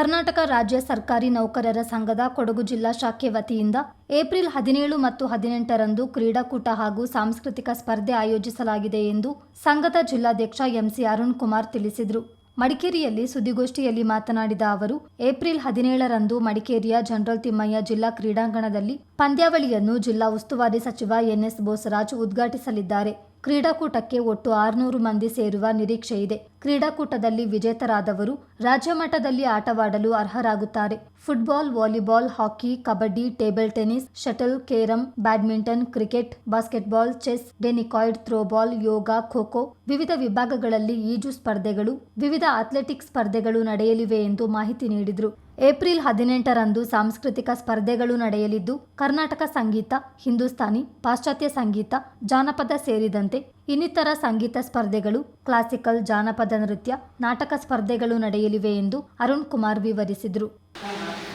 ಕರ್ನಾಟಕ ರಾಜ್ಯ ಸರ್ಕಾರಿ ನೌಕರರ ಸಂಘದ ಕೊಡಗು ಜಿಲ್ಲಾ ಶಾಖೆ ವತಿಯಿಂದ ಏಪ್ರಿಲ್ ಹದಿನೇಳು ಮತ್ತು ಹದಿನೆಂಟರಂದು ಕ್ರೀಡಾಕೂಟ ಹಾಗೂ ಸಾಂಸ್ಕೃತಿಕ ಸ್ಪರ್ಧೆ ಆಯೋಜಿಸಲಾಗಿದೆ ಎಂದು ಸಂಘದ ಜಿಲ್ಲಾಧ್ಯಕ್ಷ ಎಂಸಿ ಅರುಣ್ ಕುಮಾರ್ ತಿಳಿಸಿದರು. ಮಡಿಕೇರಿಯಲ್ಲಿ ಸುದ್ದಿಗೋಷ್ಠಿಯಲ್ಲಿ ಮಾತನಾಡಿದ ಅವರು, ಏಪ್ರಿಲ್ ಹದಿನೇಳರಂದು ಮಡಿಕೇರಿಯ ಜನರಲ್ ತಿಮ್ಮಯ್ಯ ಜಿಲ್ಲಾ ಕ್ರೀಡಾಂಗಣದಲ್ಲಿ ಪಂದ್ಯಾವಳಿಯನ್ನು ಜಿಲ್ಲಾ ಉಸ್ತುವಾರಿ ಸಚಿವ ಎನ್ಎಸ್ ಬೋಸರಾಜ್ ಉದ್ಘಾಟಿಸಲಿದ್ದಾರೆ. ಕ್ರೀಡಾಕೂಟಕ್ಕೆ ಒಟ್ಟು ಆರುನೂರು ಮಂದಿ ಸೇರುವ ನಿರೀಕ್ಷೆ ಇದೆ. ಕ್ರೀಡಾಕೂಟದಲ್ಲಿ ವಿಜೇತರಾದವರು ರಾಜ್ಯ ಮಟ್ಟದಲ್ಲಿ ಆಟವಾಡಲು ಅರ್ಹರಾಗುತ್ತಾರೆ. Football, volleyball, hockey, kabaddi, table tennis, shuttle, carrom, badminton, cricket, basketball, chess, tennikoit, throwball, yoga, kho kho ವಿವಿಧ ವಿಭಾಗಗಳಲ್ಲಿ ಈಜು ಸ್ಪರ್ಧೆಗಳು, ವಿವಿಧ ಅಥ್ಲೆಟಿಕ್ಸ್ ಸ್ಪರ್ಧೆಗಳು ನಡೆಯಲಿವೆ ಎಂದು ಮಾಹಿತಿ ನೀಡಿದರು. ಏಪ್ರಿಲ್ ಹದಿನೆಂಟರಂದು ಸಾಂಸ್ಕೃತಿಕ ಸ್ಪರ್ಧೆಗಳು ನಡೆಯಲಿದ್ದು, ಕರ್ನಾಟಕ ಸಂಗೀತ, ಹಿಂದೂಸ್ತಾನಿ, ಪಾಶ್ಚಾತ್ಯ ಸಂಗೀತ, ಜಾನಪದ ಸೇರಿದಂತೆ ಇನ್ನಿತರ ಸಂಗೀತ ಸ್ಪರ್ಧೆಗಳು, ಕ್ಲಾಸಿಕಲ್ ಜಾನಪದ ನೃತ್ಯ, ನಾಟಕ ಸ್ಪರ್ಧೆಗಳು ನಡೆಯಲಿವೆ ಎಂದು ಅರುಣ್ ಕುಮಾರ್ ವಿವರಿಸಿದರು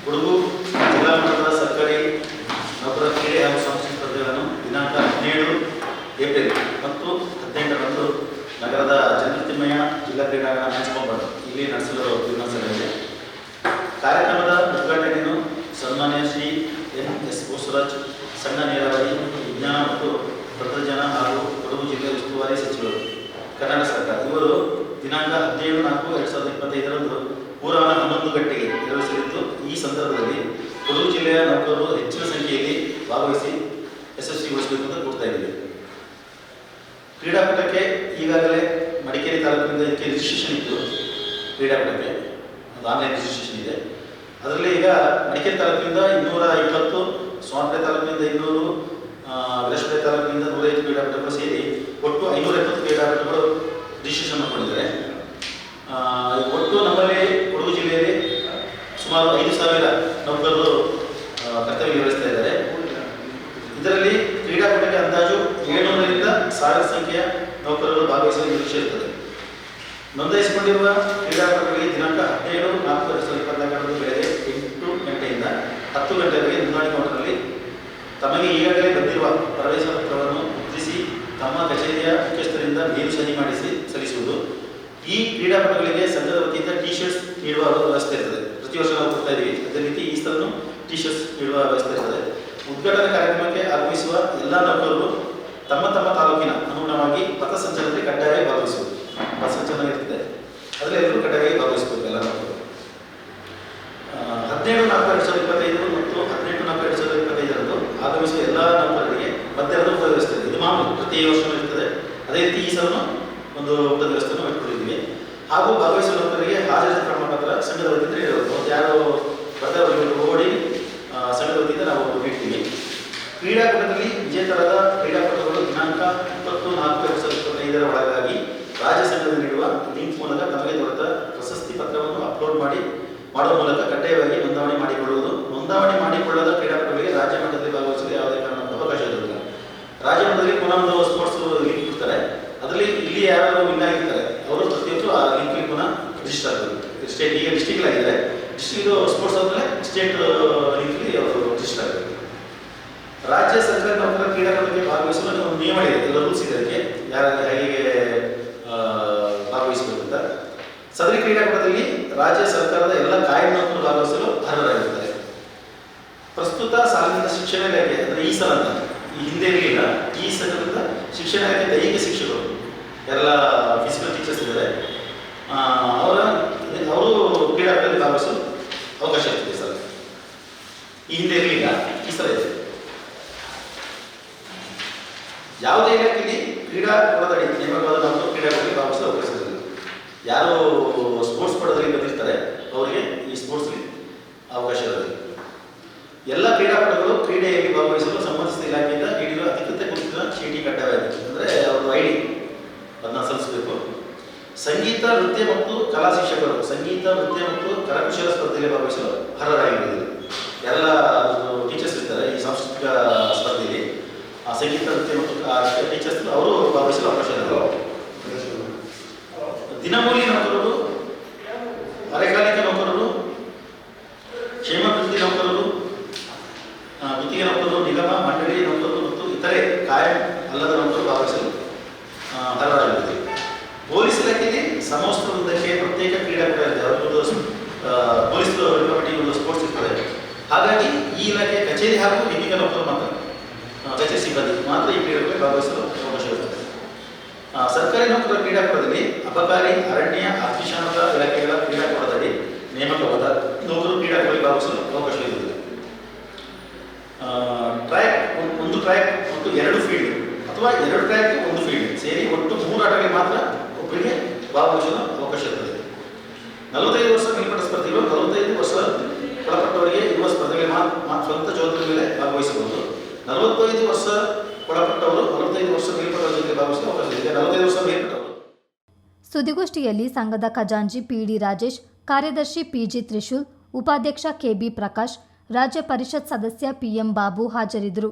ಕೊಡಗು ಜಿಲ್ಲಾ ಮಟ್ಟದ ಸರ್ಕಾರಿ ನೌಕರರ ಕ್ರೀಡೆ ಹಾಗೂ ಸಾಂಸ್ಕೃತಿಕ ಸ್ಪರ್ಧೆಗಳನ್ನು ದಿನಾಂಕ ಹದಿನೇಳು ಏಪ್ರಿಲ್ ಮತ್ತು ಹದಿನೆಂಟರಂದು ನಗರದ ಚಂದ್ರತಿಮ್ಮಯ್ಯ ಜಿಲ್ಲಾ ಕ್ರೀಡಾಂಗಣ ಹಂಚಿಕೊಂಬರು ಇಲ್ಲಿ ನಡೆಸಲು ತೀರ್ಮಾನಿಸಲಾಗಿದೆ ಕಾರ್ಯಕ್ರಮದ ಉದ್ಘಾಟನೆಯನ್ನು ಸನ್ಮಾನ್ಯ ಶ್ರೀ ಎನ್ ಎಸ್ ಬೋಸರಾಜ್ ಸಣ್ಣ ನೀರಾವರಿ, ವಿಜ್ಞಾನ ಮತ್ತು ತಂತ್ರಜ್ಞಾನ ಹಾಗೂ ಕೊಡಗು ಜಿಲ್ಲೆ ಉಸ್ತುವಾರಿ ಸಚಿವರು, ಕರ್ನಾಟಕ ಸರ್ಕಾರ. ಇವರು ದಿನಾಂಕ ಹದಿನೇಳು ನಾಲ್ಕು ಎರಡು ಸಾವಿರದ ಇಪ್ಪತ್ತೈದರಂದು ಪೂರ್ವ ಹನ್ನೊಂದು ಗಂಟೆಗೆ ನಿರ್ವಹಿಸಲಿದ್ದು ಈ ಸಂದರ್ಭದಲ್ಲಿ ಕೊಡಗು ಜಿಲ್ಲೆಯ ನೌಕರರು ಹೆಚ್ಚಿನ ಸಂಖ್ಯೆಯಲ್ಲಿ ಭಾಗವಹಿಸಿ ಯಶಸ್ವಿಗೊಳಿಸಬೇಕು ಅಂತ ಕೊಡ್ತಾ ಇದ್ದೀವಿ ಕ್ರೀಡಾಕೂಟಕ್ಕೆ ಈಗಾಗಲೇ ಮಡಿಕೇರಿ ತಾಲೂಕಿನಿಂದ ಇದಕ್ಕೆ ರಿಜಿಸ್ಟ್ರೇಷನ್ ಇತ್ತು. ಕ್ರೀಡಾಕೂಟಕ್ಕೆ ಆನ್ಲೈನ್ ರಿಜಿಸ್ಟ್ರೇಷನ್ ಇದೆ. ಅದರಲ್ಲಿ ಈಗ ಮಡಿಕೇರಿ ತಾಲೂಕಿನಿಂದ ಇನ್ನೂರ ಇಪ್ಪತ್ತು ಸ್ವಾತಂತ್ರ್ಯ ತಾಲೂಕಿನಿಂದ ಇನ್ನೂರು ವಿರಸ್ಪೇಟೆ ತಾಲೂಕಿನಿಂದ ನೂರೈದು ಕ್ರೀಡಾಪಟುಗಳು ಸೇರಿ ಒಟ್ಟು ಐನೂರ ಎಪ್ಪತ್ತು ಕ್ರೀಡಾಪಟುಗಳು ರಿಜಿಸ್ಟ್ರೇಷನ್ ಮಾಡಿಕೊಂಡಿದ್ದಾರೆ. ಒಟ್ಟು ನಮ್ಮಲ್ಲಿ ಕೊಡಗು ಜಿಲ್ಲೆಯಲ್ಲಿ ಸುಮಾರು ಐದು ಸಾವಿರ ನೌಕರರು ಕರ್ತವ್ಯ ನಿರ್ವಹಿಸ್ತಾ ಇದ್ದಾರೆ. ಇದರಲ್ಲಿ ಕ್ರೀಡಾಕೂಟಕ್ಕೆ ಅಂದಾಜು ಏಳ್ನೂರರಿಂದ ಸಾವಿರ ಸಂಖ್ಯೆಯ ನೌಕರರು ಭಾಗವಹಿಸುವ ನಿರೀಕ್ಷೆ ಇರುತ್ತದೆ ನೋಂದಾಯಿಸಿಕೊಂಡಿರುವ ಕ್ರೀಡಾಪಟುಗಳಿಗೆ ದಿನಾಂಕ ಹದಿನೇಳು, ನಾಲ್ಕು ಹತ್ತು ಗಂಟೆವರೆಗೆ ನೋಂದಣಿ ಕೌಂಟರ್ನಲ್ಲಿ ತಮಗೆ ಈಗಾಗಲೇ ಬಂದಿರುವ ಪ್ರವೇಶ ಪತ್ರವನ್ನು ಮುದ್ರಿಸಿ ತಮ್ಮ ಕಚೇರಿಯ ಮುಖ್ಯಸ್ಥರಿಂದ ಮೇಲು ಸಹಿ ಮಾಡಿಸಿ ಸಲ್ಲಿಸುವುದು. ಈ ಕ್ರೀಡಾಪಟುಗಳಿಗೆ ಸಂಘದ ವತಿಯಿಂದ ಟಿ ಶರ್ಟ್ಸ್ ನೀಡುವ ವ್ಯವಸ್ಥೆ ಇರ್ತದೆ. ಪ್ರತಿ ವರ್ಷ ನಾವು ಕೊಡ್ತಾ ಇದ್ದೀವಿ ಅದೇ ರೀತಿ ಈ ಸ್ಥಳನೂ ಟಿ ಶರ್ಟ್ಸ್ ನೀಡುವ ವ್ಯವಸ್ಥೆ ಇರ್ತದೆ. ಉದ್ಘಾಟನಾ ಕಾರ್ಯಕ್ರಮಕ್ಕೆ ಆಗಮಿಸುವ ಎಲ್ಲ ನೌಕರರು ತಮ್ಮ ತಮ್ಮ ತಾಲೂಕಿನ ಅನುಗುಣವಾಗಿ ಪಥಸಂಚಲನದಲ್ಲಿ ಕಡ್ಡಾಯವಾಗಿ ಭಾಗವಹಿಸುವುದು. ಪಥಸಂಚಲನ ಇರ್ತದೆ. ಅದರಲ್ಲಿ ಎಲ್ಲರೂ ಕಡ್ಡಾಯವಾಗಿ ಭಾಗವಹಿಸಬೇಕು ಎಲ್ಲ ನೌಕರರು ಆ, ಹದಿನೇಳು ನಾಲ್ಕು ಎರಡು ಸಾವಿರದ ಇಪ್ಪತ್ತೈದು ಮತ್ತು ಹದಿನೆಂಟು ನಾಲ್ಕು ಎರಡು ಸಾವಿರದ ಇಪ್ಪತ್ತೈದರಂದು ಆಗಮಿಸುವ ಎಲ್ಲ ನೌಕರರಿಗೆ ಮಧ್ಯಾಹ್ನದ ಊಟದ ವ್ಯವಸ್ಥೆ ಇದೆ. ಇದು ಮಾಮೂಲು ಪ್ರತಿ ವರ್ಷವೂ ಇರ್ತದೆ ಅದೇ ರೀತಿ ಈ ಸಲನು ಒಂದು ಊಟದ ವ್ಯವಸ್ಥೆಯನ್ನು ಇಟ್ಕೊಂಡಿದ್ದೀವಿ ಹಾಗೂ ಭಾಗವಹಿಸುವ ನೌಕರರಿಗೆ ಪ್ರಮಾಣ ಪತ್ರ ಸಂಘದ ವತಿಯಿಂದ ಮತ್ತು ಯಾರು ಬರ್ತಾರೆ ಓಡಿ ಸಂಘದ ವತಿಯಿಂದ ನಾವು ನೀಡ್ತೀವಿ. ಕ್ರೀಡಾಕೂಟದಲ್ಲಿ ವಿಜೇತರಾದ ಕ್ರೀಡಾಪಟುಗಳು ದಿನಾಂಕ ಇಪ್ಪತ್ತು ನಾಲ್ಕು ಎರಡು ಸಾವಿರದ ಇಪ್ಪತ್ತೈದರ ಒಳಗಾಗಿ ರಾಜ್ಯ ಸಂಘದ ನೀಡುವ ಲಿಂಕ್ ಮೂಲಕ ತಮಗೆ ದೊರೆತ ಪ್ರಶಸ್ತಿ ಪತ್ರವನ್ನು ಅಪ್ಲೋಡ್ ಮಾಡಿ, ಮಾಡುವ ಮೂಲಕ ಕಡ್ಡಾಯವಾಗಿ ನೋಂದಾವಣೆ ಮಾಡಿಕೊಳ್ಳುವುದು. ನೋಂದಾವಣೆ ಮಾಡಿಕೊಳ್ಳದ ಕ್ರೀಡಾಪಟುಗಳಿಗೆ ರಾಜ್ಯ ಮಟ್ಟದಲ್ಲಿ ಭಾಗವಹಿಸಲು ಯಾವುದೇ ಕಾರಣಕ್ಕೂ ಅವಕಾಶ ಇರುವುದಿಲ್ಲ. ರಾಜ್ಯ ಮಟ್ಟದಲ್ಲಿ ಪುನಃ ಸ್ಪೋರ್ಟ್ಸ್ ಇಲ್ಲಿ ಯಾರು ವಿನ್ ಆಗಿರ್ತಾರೆ, ಅವರು ಪ್ರತಿಯೊಬ್ಬರು ಆ ಲಿಂಕ್ ಪುನಃ ರಿಜಿಸ್ಟರ್ ಆಗಬೇಕು ಸ್ಟೇಟ್ ಈಗ ಡಿಸ್ಟಿಕ್ ಆಗಿದೆ ಡಿಸ್ಟಿಕ್ ಸ್ಪೋರ್ಟ್ಸ್ ಆದಮೇಲೆ ಸ್ಟೇಟ್ ಲಿಂಕ್ಲಿ ಅವರು ರಿಜಿಸ್ಟರ್ ಆಗಬೇಕು ರಾಜ್ಯ ಸರ್ಕಾರ ನೌಕರ ಕ್ರೀಡಾಕೂಟಕ್ಕೆ ಭಾಗವಹಿಸಲು ಒಂದು ನಿಯಮ ಇದೆ. ರೂಲ್ಸ್ ಇದೆ ಅದಕ್ಕೆ. ಯಾರು ಹೇಗೆ ಭಾಗವಹಿಸಬೇಕು ಅಂತ ಸದರಿ ಕ್ರೀಡಾಕೂಟದಲ್ಲಿ ರಾಜ್ಯ ಸರ್ಕಾರದ ಎಲ್ಲ ಕಾಯಂ ಭಾಗವಹಿಸಲು ಅರ್ಹರಾಗಿರುತ್ತಾರೆ ಪ್ರಸ್ತುತ ಸಾಲಿನಿಂದ ಶಿಕ್ಷಣ ಇಲಾಖೆ, ಅಂದರೆ ಈ ಸಲ ಅಂತ ಹಿಂದೆ ಇರಲಿಲ್ಲ. ಈ ಸಲದಿಂದ ಶಿಕ್ಷಣ ಇಲಾಖೆ ದೈಹಿಕ ಶಿಕ್ಷಕರು ಎಲ್ಲ ಫಿಸಿಕಲ್ ಟೀಚರ್ಸ್ ಇದ್ದಾರೆ ಅವರ, ಅವರು ಕ್ರೀಡಾಕೂಟದಲ್ಲಿ ಭಾಗವಹಿಸಲು ಅವಕಾಶ ಇರ್ತದೆ ಸರ್. ಈ ಹಿಂದೆ ಇರಲಿಲ್ಲ ಈ ಸಲ ಇದೆ. ಯಾವುದೇ ಇಲಾಖೆಯಲ್ಲಿ ಕ್ರೀಡಾಕೂಟದಡಿ ನೇಮಕವಾದ ನಾವು ಕ್ರೀಡಾಕೂಟದಲ್ಲಿ ಭಾಗವಹಿಸಲು ಅವಕಾಶ ಇರಲಿಲ್ಲ ಯಾರು ಸ್ಪೋರ್ಟ್ಸ್ ಪಡದಲ್ಲಿ ಬಂದಿರ್ತಾರೆ, ಅವರಿಗೆ ಈ ಸ್ಪೋರ್ಟ್ಸ್ಗೆ ಅವಕಾಶ ಇರೋದಿಲ್ಲ. ಎಲ್ಲ ಕ್ರೀಡಾಪಟುಗಳು ಕ್ರೀಡೆಯಲ್ಲಿ ಭಾಗವಹಿಸಲು ಸಂಬಂಧಿಸಿದ ಇಲಾಖೆಯಿಂದ ಸಂಗೀತ ನೃತ್ಯ ಮತ್ತು ಕಲಾ ಶಿಕ್ಷಕರು ಸಂಗೀತ ನೃತ್ಯ ಮತ್ತು ಕರಕುಶಲ ಸ್ಪರ್ಧೆಯಲ್ಲಿ ಭಾಗವಹಿಸಲು ಅರ್ಹರಾಗಿದ್ದೀರಿ. ಎಲ್ಲ ಟೀಚರ್ಸ್ ಇರ್ತಾರೆ ಈ ಸಾಂಸ್ಕೃತಿಕ ಸ್ಪರ್ಧೆಯಲ್ಲಿ. ಆ ಸಂಗೀತ ನೃತ್ಯ ಮತ್ತು ಟೀಚರ್ಸ್ ಅವರು ಭಾಗವಹಿಸಲು ಅವಕಾಶ ಇರಲ್ಲ ದಿನಗೂಲಿ ಸಮವಸ್ತ್ರಕ್ಕೆ ಪ್ರತ್ಯೇಕ ಕ್ರೀಡಾಕೂಟ ಒಂದು ಪೊಲೀಸ್ ಕಮಿಟಿ ಒಂದು ಸ್ಪೋರ್ಟ್ಸ್ ಇರ್ತದೆ. ಹಾಗಾಗಿ ಈ ಇಲಾಖೆ ಕಚೇರಿ ಹಾಗೂ ಇಲ್ಲಿಗೆ ನೌಕರು ಮಾತ್ರ ಕಚೇರಿ ಸಿಬ್ಬಂದಿ ಮಾತ್ರ ಈ ಕ್ರೀಡೆಗಳಲ್ಲಿ ಭಾಗವಹಿಸಲು ಅವಕಾಶ ಇರುತ್ತದೆ. ಸರ್ಕಾರಿ ನೌಕರರ ಕ್ರೀಡಾಕೂಟದಲ್ಲಿ ಅಬಕಾರಿ ಅರಣ್ಯ, ಅಗ್ನಿಶಾಮಕ ಇಲಾಖೆಗಳ ಕ್ರೀಡಾಕೂಟದಲ್ಲಿ ನೇಮಕವಾದ ನೌಕರು ಕ್ರೀಡಾಕೂಟದಲ್ಲಿ ಭಾಗವಹಿಸಲು ಅವಕಾಶ ಇರುತ್ತದೆ. ಟ್ರ್ಯಾಕ್ ಒಂದು ಟ್ರ್ಯಾಕ್ ಮತ್ತು ಎರಡು ಫೀಲ್ಡ್ ಅಥವಾ ಎರಡು ಟ್ರ್ಯಾಕ್ ಒಂದು ಫೀಲ್ಡ್ ಸೇರಿ ಒಟ್ಟು ಮೂರು ಆಟಗಳಿಗೆ ಮಾತ್ರ ಭಾಗವಹಿಸಲು ಅವಕಾಶ ಇರ್ತದೆ. ನಲವತ್ತೈದು ವರ್ಷ ಮೇಲ್ಪಟ್ಟ ಸ್ಪರ್ಧಿಗಳು, ನಲವತ್ತೈದು ವರ್ಷ ಒಳಪಟ್ಟವರಿಗೆ ಇರುವ ಸ್ಪರ್ಧೆಗಳ ಸ್ವಂತ ಜವಾಬ್ದಾರಿ ಮೇಲೆ ಭಾಗವಹಿಸಬಹುದು. ನಲವತ್ತೈದು ವರ್ಷ ಒಳಪಟ್ಟವರು, ನಲವತ್ತೈದು ವರ್ಷ ಮೇಲ್ಪಟ್ಟವರ ಜೊತೆಗೆ ಭಾಗವಹಿಸಲು ಅವಕಾಶ ಇದೆ. ನಲವತ್ತೈದು ವರ್ಷ ಮೇಲ್ಪಟ್ಟವರು. ಸುದ್ದಿಗೋಷ್ಠಿಯಲ್ಲಿ ಸಂಘದ ಖಜಾಂಚಿ ಪಿಡಿ ರಾಜೇಶ್, ಕಾರ್ಯದರ್ಶಿ ಪಿಜಿ ತ್ರಿಶೂಲ್, ಉಪಾಧ್ಯಕ್ಷ ಕೆಬಿ ಪ್ರಕಾಶ್, ರಾಜ್ಯ ಪರಿಷತ್ ಸದಸ್ಯ ಪಿಎಂ ಬಾಬು ಹಾಜರಿದ್ದರು.